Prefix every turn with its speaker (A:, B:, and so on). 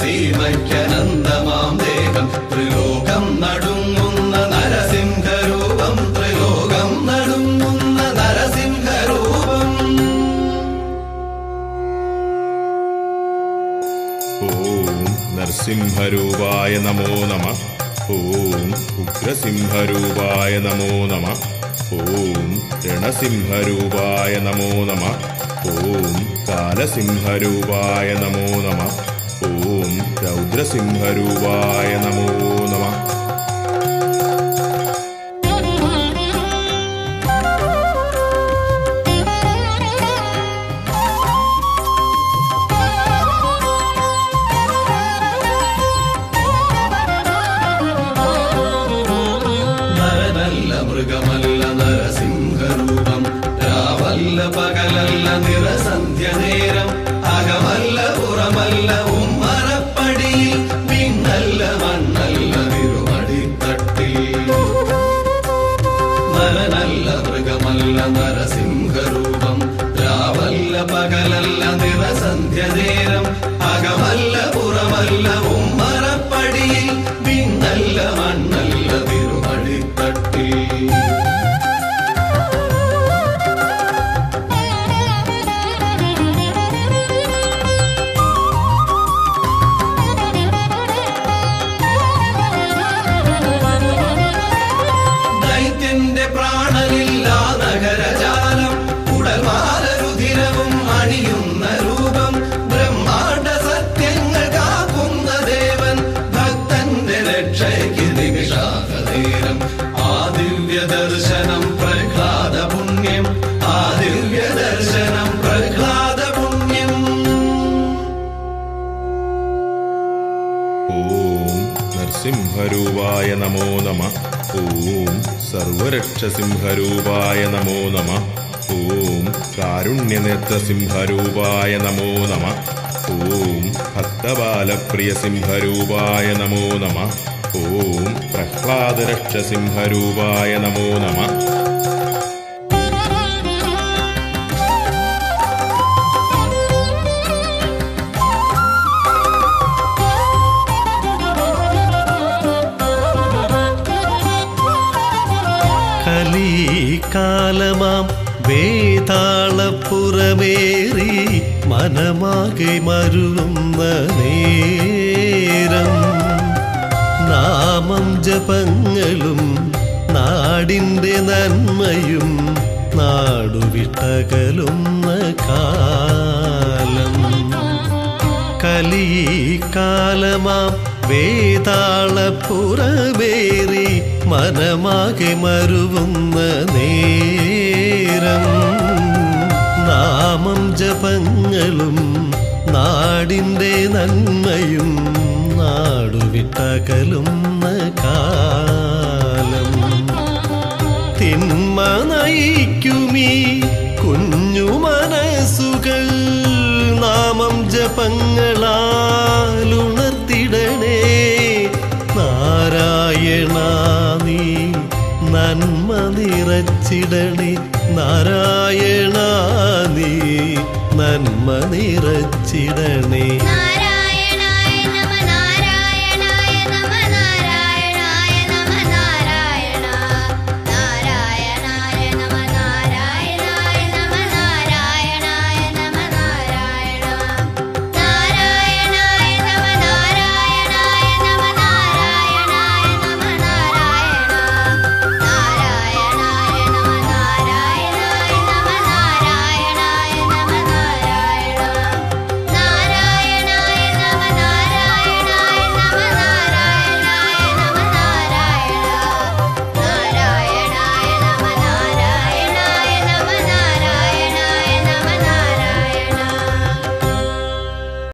A: ആകാശസീമയ്ക്കനന്തമാം ദേഹം ത്രിലോകം നരസിംഹരൂപം. ത്രിലോകം നരസിംഹരൂപം.
B: ഓം നരസിംഹരൂപായ നമോ നമ. ഓം ഉഗ്രസിംഹരൂപായ നമോ നമ. ഓം രണസിംഹരൂപായ നമോ നമ. ഓം കാലസിംഹരൂപായ നമോ നമ. ഓം രൗദ്രസിംഹരൂപായ നമോ നമ.
A: മൃഗമല്ല രാവല്ല പകലല്ല നിറസന്ധ്യ നേരം മൃഗമല്ല നരസിംഹരൂപം. രാവല്ല പകലല്ല നിറസന്ധ്യ നേരം
B: നരസിംഹരൂപായ നമോ നമ. ഓം സർവരക്ഷസിംഹരൂപായ നമോ നമ. ഓം കാരുണ്യനേത്രസിംഹരൂപായ നമോ നമ. ഓം ഭക്തബാലപ്രിയസിംഹരൂപായ നമോ നമ. ഓം പ്രഹ്ലാദരക്ഷസിംഹരൂപായ നമോ നമ.
C: കലീകാലമാം വേതാളപ്പുറമേറി മനമാകെ മരുന്ന നേരം. നാമം ജപങ്ങളും നാടിന്റെ നന്മയും നാടുവിട്ടകലുന്ന കാലം കലീകാലമാം വേതാളപ്പുറവേറി മനമാകെ മരുവുന്ന നേരം. നാമം ജപങ്ങളും നാടിന്റെ നന്മയും നാടുവിട്ടകലുന്ന കാലം. തിന്മ നയിക്കുമീ നാമം ജപങ്ങളാലുണർത്തിടണേ നാരായണ നീ നന്മ നിറച്ചിടണേ. നാരായണ നീ നന്മ നിറച്ചിടണേ.